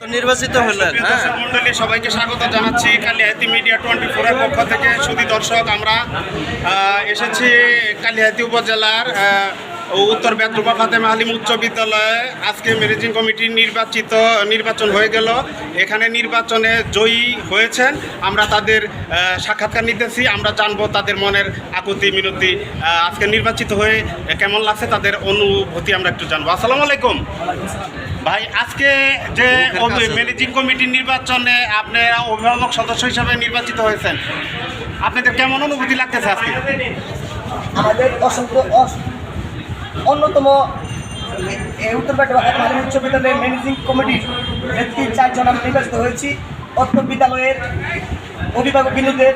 নির্বাচিত হলেন হ্যাঁ। মণ্ডলী সবাইকে স্বাগত জানাচ্ছি। কালিহাতি মিডিয়া টোয়েন্টি ফোরের পক্ষ থেকে। সুদী দর্শক, আমরা এসেছি কালিহাতি উপজেলার উত্তর বেতরুপা ফাতেমা আলিম উচ্চ বিদ্যালয়ে আজকে ম্যানেজিং কমিটির নির্বাচিত নির্বাচন হয়ে গেল। এখানে নির্বাচনে জয়ী হয়েছেন। আমরা তাদের সাক্ষাৎকার নিতেছি। আমরা জানব তাদের মনের আকুতি মিনতি আজকে নির্বাচিত হয়ে কেমন লাগছে তাদের অনুভূতি আমরা একটু জানব। আসসালামু আলাইকুম। ভাই আজকে যে ম্যানেজিং কমিটির নির্বাচনে আপনারা অভিভাবক সদস্য হিসাবে নির্বাচিত হয়েছেন। আপনাদের কেমন অনুভূতি লাগতেছে আজকে? আমাদের অসংখ্য অস- অন্যতম এই উত্তরপাট মাধ্যমিক উচ্চ বিদ্যালয়ের ম্যানেজিং কমিটির ব্যক্তি চারজন আমরা নির্বাচিত হয়েছি। অত্র বিদ্যালয়ের অভিভাবক বিন্দুদের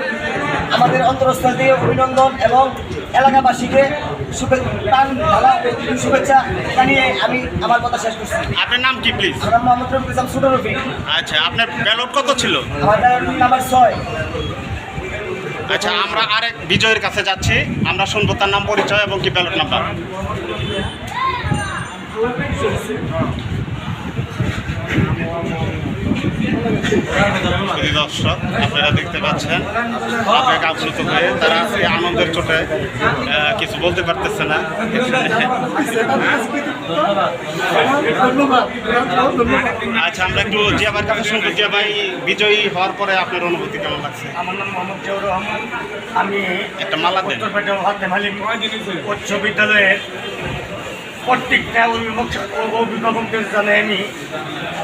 আমাদের অন্তরস্থল দিয়ে অভিনন্দন এবং এলাকাবাসীকে প্রাণ ঢালা শুভেচ্ছা জানিয়ে আমি আমার কথা শেষ করছি। আপনার নাম কি প্লিজ আমার মোহাম্মদ রফিক ইসলাম আচ্ছা আপনার ব্যালট কত ছিল? আমাদের নাম্বার ছয়। আচ্ছা আমরা আরেক বিজয়ের কাছে যাচ্ছি। আমরা শুনব তার নাম পরিচয় এবং কি ব্যালট নাম্বার দর্শক আপনারা দেখতে পাচ্ছেন আবেগ আপ্লুত হয়ে তারা সেই আনন্দের চোটে আহ, কিছু বলতে পারতেছে না। আচ্ছা আমরা একটু জিয়াবার কাছে শুনব। জিয়া ভাই বিজয়ী হওয়ার পরে আপনার অনুভূতি কেমন লাগছে? আমার নাম মোহাম্মদ জিয়াউর রহমান। আমি একটা মালা দেন। উচ্চ বিদ্যালয়ের প্রত্যেকটা অভিভাবক অভিভাবকদের জানাই আমি।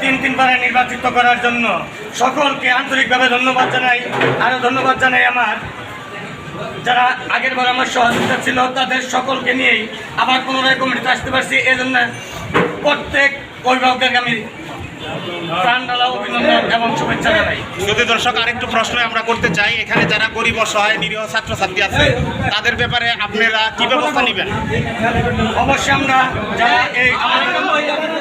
তিন তিনবারে নির্বাচিত করার জন্য সকলকে আন্তরিকভাবে ধন্যবাদ জানাই। আরও ধন্যবাদ জানাই আমার যারা আগের বার আমার সহযোগিতা ছিল তাদের সকলকে নিয়েই আবার পুনরায় কমিটিতে আসতে পারছি। এই জন্য প্রত্যেক অভিভাবকদেরকে আমি প্রাণ অভিনন্দন এবং শুভেচ্ছা জানাই। যদি দর্শক আরেকটু প্রশ্ন আমরা করতে চাই এখানে যারা গরিব অসহায় নিরীহ ছাত্রছাত্রী আছে তাদের ব্যাপারে আপনারা কি ব্যবস্থা নেবেন? অবশ্যই আমরা যারা এই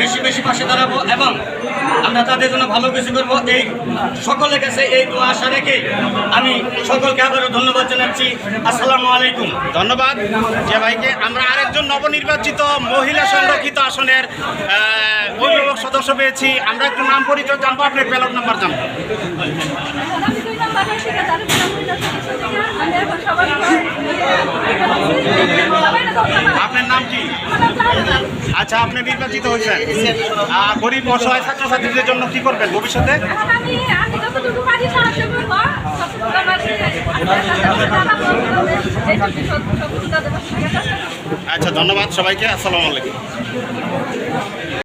বেশি বেশি পাশে দাঁড়াবো এবং আমরা তাদের জন্য ভালো কিছু করব। এই সকলের কাছে এই দোয়া আশা রেখে আমি সকলকে আবারও ধন্যবাদ জানাচ্ছি। আসসালামু আলাইকুম। ধন্যবাদ। যে ভাইকে আমরা আরেকজন নবনির্বাচিত মহিলা সংরক্ষিত আসনের অভিভাবক সদস্য পেয়েছি। আমরা একটু নাম পরিচয় জানব আপনি ব্যালট নাম্বার জানব। আপনার নাম কি? আচ্ছা আপনি নির্বাচিত হয়েছেন। গরিব অসহায় ছাত্রছাত্রীদের জন্য কি করবেন ভবিষ্যতে? আচ্ছা ধন্যবাদ সবাইকে। আসসালামু আলাইকুম।